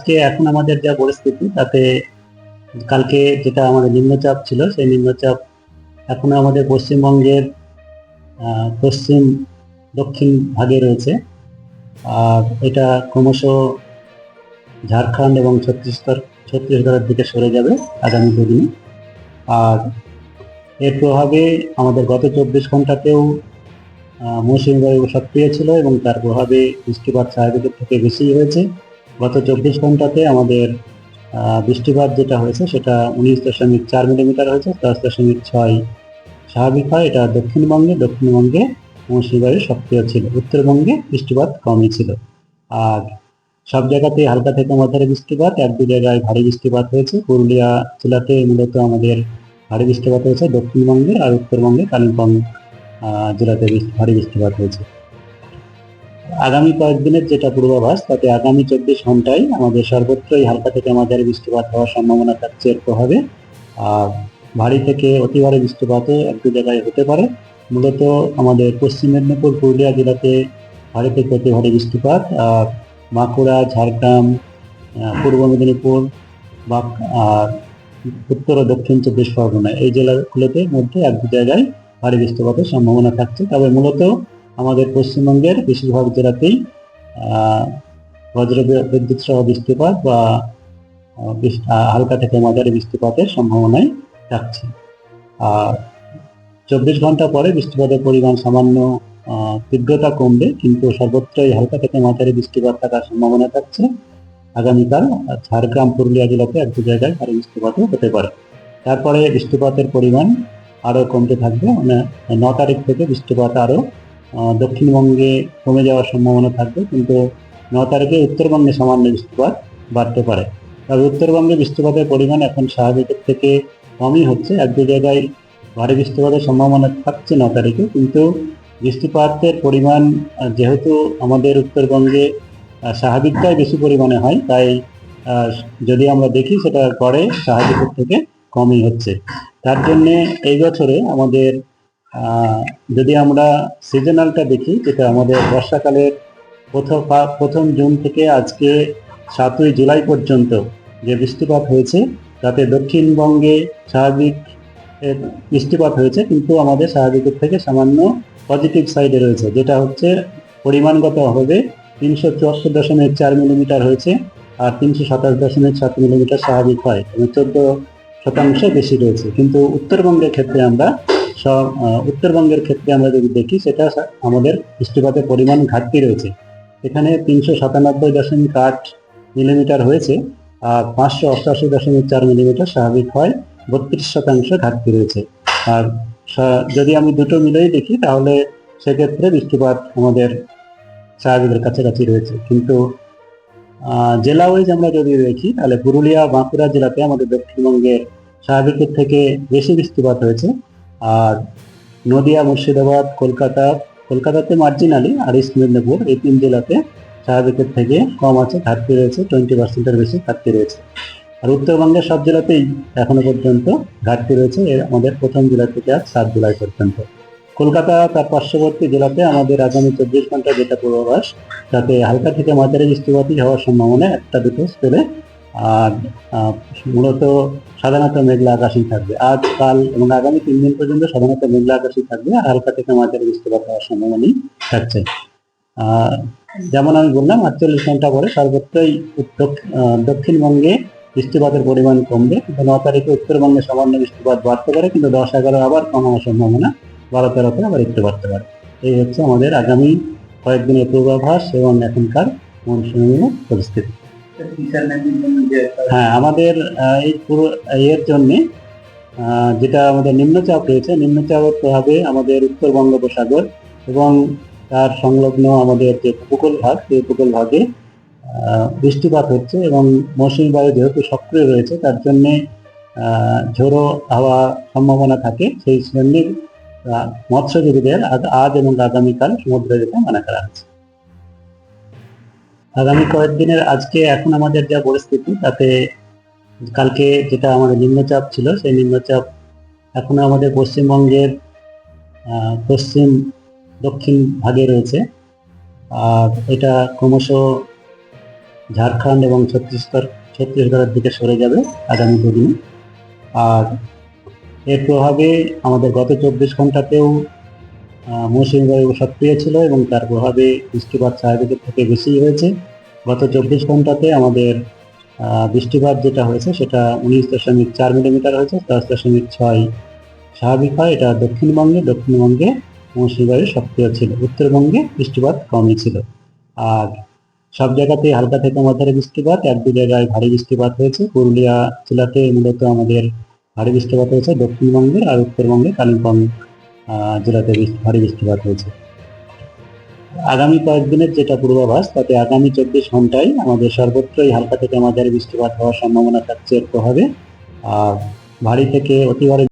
আজকে এখন আমাদের যা পরিস্থিতি, তাতে কালকে যেটা আমাদের নিম্নচাপ ছিল, সেই নিম্নচাপ এখনও আমাদের পশ্চিমবঙ্গের পশ্চিম দক্ষিণ ভাগে রয়েছে। আর এটা ক্রমশ ঝাড়খণ্ড এবং ছত্তিশগড়, ছত্তিশগড়ের দিকে সরে যাবে আগামী দুদিনে। আর এর প্রভাবে আমাদের গত চব্বিশ ঘন্টাতেও মৌসুমী বায়ু সক্রিয় ছিল এবং তার প্রভাবে বৃষ্টিপাত স্বাভাবিকের থেকে বেশি হয়েছে। গত চব্বিশ ঘন্টাতে আমাদের বৃষ্টিপাত যেটা হয়েছে সেটা উনিশ দশমিক চার মিলিমিটার হয়েছে, দশ দশমিক ছয় স্বাভাবিক হয়। এটা দক্ষিণবঙ্গে দক্ষিণবঙ্গে মৌসুমী সক্রিয় ছিল। উত্তরবঙ্গে বৃষ্টিপাত কমই ছিল। আর সব জায়গাতে হালকা থেকে মাঝারি বৃষ্টিপাত, এক দু জায়গায় ভারী বৃষ্টিপাত হয়েছে। পুরুলিয়া জেলাতে মূলত আমাদের ভারী বৃষ্টিপাত হয়েছে। দক্ষিণবঙ্গে আর উত্তরবঙ্গে কালিম্পং জেলাতে ভারী বৃষ্টিপাত হয়েছে। আগামী কয়েকদিনের যেটা পূর্বাভাস, তাতে আগামী চব্বিশ ঘন্টায় আমাদের সর্বত্রই হালকা থেকে মাঝারি বৃষ্টিপাত হওয়ার সম্ভাবনা থাকছে এর প্রভাবে আর ভারী থেকে অতি ভারী বৃষ্টিপাতও এক দু জায়গায় হতে পারে। মূলত আমাদের পশ্চিম মেদিনীপুর, পুরুলিয়া জেলাতে ভারী থেকে অতি ভারী বৃষ্টিপাত, আর বাঁকুড়া, ঝাড়গ্রাম পূর্ব মেদিনীপুর বা আর উত্তর ও দক্ষিণ চব্বিশ পরগনা এই জেলাগুলোতে মধ্যে এক দু জায়গায় ভারী বৃষ্টিপাতের সম্ভাবনা থাকছে। তবে মূলত আমাদের পশ্চিমবঙ্গের বেশিরভাগ জেলাতেই আহ, বজ্র বি- বিদ্যুৎ সহ বৃষ্টিপাত বা হালকা থেকে মাঝারি বৃষ্টিপাতের সম্ভাবনাই থাকছে। আর চব্বিশ ঘণ্টা পরে বৃষ্টিপাতের পরিমাণ সামান্য তীব্রতা কমবে কিন্তু সর্বত্রই হালকা থেকে মাঝারি বৃষ্টিপাত থাকার সম্ভাবনা থাকছে। আগামীকাল ঝাড়গ্রাম পুরুলিয়া জেলাতে এক দু জায়গায় ভারী বৃষ্টিপাতও হতে পারে। তারপরে বৃষ্টিপাতের পরিমাণ আরও কমতে থাকবে। মানে ন তারিখ থেকে বৃষ্টিপাত আরও আহ, দক্ষিণবঙ্গে কমে যাওয়ার সম্ভাবনা থাকবে, কিন্তু ন তারিখে উত্তরবঙ্গে সামান্য বৃষ্টিপাত বাড়তে পারে। তবে উত্তরবঙ্গে বৃষ্টিপাতের পরিমাণ এখন স্বাভাবিকের থেকে কমই হচ্ছে। এক দু জায়গায় ভারী বৃষ্টিপাতের সম্ভাবনা থাকছে ন তারিখে, কিন্তু বৃষ্টিপাতের পরিমাণ যেহেতু আমাদের উত্তরবঙ্গে স্বাভাবিকটাই বেশি পরিমাণে হয়, তাই যদি আমরা দেখি সেটা গড়ে স্বাভাবিকের থেকে কমই হচ্ছে। তার জন্যে এই বছরে আমাদের যদি আমরা সিজনালটা দেখি, যেটা আমাদের বর্ষাকালের প্রথম প্রথম জুন থেকে আজকে সাতই জুলাই পর্যন্ত যে বৃষ্টিপাত হয়েছে, তাতে দক্ষিণবঙ্গে স্বাভাবিক বৃষ্টিপাত হয়েছে, কিন্তু আমাদের স্বাভাবিকের থেকে সামান্য পজিটিভ সাইডে রয়েছে, যেটা হচ্ছে পরিমাণগত হবে তিনশো চুয়াত্তর দশমিক চার মিলিমিটার হয়েছে আর তিনশো সাতাশ দশমিক সাত মিলিমিটার স্বাভাবিক হয় এবং চোদ্দ শতাংশ বেশি রয়েছে। কিন্তু উত্তরবঙ্গের ক্ষেত্রে আমরা উত্তরবঙ্গের ক্ষেত্রে আমরা যদি দেখি, সেটা আমাদের বৃষ্টিপাতের পরিমাণ ঘাটতি রয়েছে। এখানে তিনশো সাতানব্বই দশমিক আট মিলিমিটার হয়েছে, আর পাঁচশো অষ্টাশি দশমিক চার মিলিমিটার স্বাভাবিক হয়, বত্রিশ শতাংশ ঘাটতি রয়েছে। আর যদি আমি দুটো মিলেই দেখি, তাহলে সেক্ষেত্রে বৃষ্টিপাত আমাদের স্বাভাবিকের কাছাকাছি রয়েছে। কিন্তু জেলা ওয়াইজ আমরা যদি দেখি, তাহলে পুরুলিয়া, বাঁকুড়া জেলাতে আমাদের দক্ষিণবঙ্গে স্বাভাবিকের থেকে বেশি বৃষ্টিপাত হয়েছে। আর নদিয়া, মুর্শিদাবাদ, কলকাতা, কলকাতাতে মার্জিনালি আর ইস্ট মেদিনীপুর এই তিন জেলাতে স্বাভাবিকের থেকে কম আছে ঘাটতি রয়েছে টোয়েন্টি পার্সেন্টের বেশি ঘাটতি রয়েছে। আর উত্তরবঙ্গের সব জেলাতেই এখনও পর্যন্ত ঘাটতি রয়েছে আমাদের প্রথম জেলা থেকে আজ সাত জুলাই পর্যন্ত। কলকাতা তার পার্শ্ববর্তী জেলাতে আমাদের আগামী চব্বিশ ঘণ্টা যেটা পূর্বাভাস, তাতে হালকা থেকে মাঝারি বৃষ্টিপাতই হওয়ার সম্ভাবনা, একটা দুটো স্পেলে আর মূলত সাধারণত মেঘলা আকাশই থাকবে। আজ, কাল এবং আগামী তিন দিন পর্যন্ত সাধারণত মেঘলা আকাশই থাকবে আর হালকা থেকে মাঝারি বৃষ্টিপাত হওয়ার সম্ভাবনাই থাকছে। যেমন আমি বললাম, আটচল্লিশ ঘণ্টা পরে সর্বত্রই দক্ষিণবঙ্গে বৃষ্টিপাতের পরিমাণ কমবে। কিন্তু ন তারিখে উত্তরবঙ্গে সামান্য বৃষ্টিপাত বাড়তে পারে, কিন্তু দশ এগারো আবার কম হওয়ার সম্ভাবনা বারো তেরোতে আবার একটু বাড়তে পারে। এই হচ্ছে আমাদের আগামী কয়েকদিনের পূর্বাভাস এবং এখনকার মৌসুমী পরিস্থিতি। হ্যাঁ আমাদের এই পুরো, এর জন্যে যেটা আমাদের নিম্নচাপ রয়েছে নিম্নচাপের প্রভাবে আমাদের উত্তর বঙ্গোপসাগর এবং তার সংলগ্ন আমাদের যে উপকূল ভাগ, সেই উপকূল ভাগে বৃষ্টিপাত হচ্ছে এবং মৌসুমী বায়ু যেহেতু সক্রিয় রয়েছে, তার জন্যে ঝোড়ো হাওয়া সম্ভাবনা থাকে। সেই জন্য মৎস্যজীবীদের আজ এবং আগামীকাল সমুদ্রে যেতে মানা করা হচ্ছে। আগামী কয়েকদিনের আজকে এখন আমাদের যা পরিস্থিতি, তাতে কালকে যেটা আমাদের নিম্নচাপ ছিল, সেই নিম্নচাপ এখনও আমাদের পশ্চিমবঙ্গের পশ্চিম দক্ষিণ ভাগে রয়েছে। আর এটা ক্রমশ ঝাড়খণ্ড এবং ছত্তিশগড়, ছত্তিশগড়ের দিকে সরে যাবে আগামী দুদিনে। আর এর প্রভাবে আমাদের গত চব্বিশ ঘন্টাতেও মৌসুমী বায়ু সক্রিয় ছিল এবং তার প্রভাবে বৃষ্টিপাত স্বাভাবিকের থেকে বেশি হয়েছে। গত চব্বিশ ঘন্টাতে আমাদের বৃষ্টিপাত যেটা হয়েছে সেটা উনিশ দশমিক চার মিলিমিটার হয়েছে, দশ দশমিক ছয় স্বাভাবিক হয়। এটা দক্ষিণবঙ্গে দক্ষিণবঙ্গে মৌসুমী বায়ু সক্রিয় ছিল। উত্তরবঙ্গে বৃষ্টিপাত কমই ছিল। আর সব জায়গাতেই হালকা থেকে মাঝারি বৃষ্টিপাত, এক দু জায়গায় ভারী বৃষ্টিপাত হয়েছে। পুরুলিয়া জেলাতে মূলত আমাদের ভারী বৃষ্টিপাত হয়েছে দক্ষিণবঙ্গে আর উত্তরবঙ্গে কালিম্পং জেলাতে ভারী বৃষ্টিপাত হয়েছে। আগামী কয়েকদিনের যেটা পূর্বাভাস, তাতে আগামী চব্বিশ ঘন্টায় আমাদের সর্বত্রই হালকা থেকে মাঝারি বৃষ্টিপাত হওয়ার সম্ভাবনা থাকছে একটু হবে আর ভারী থেকে অতি ভারী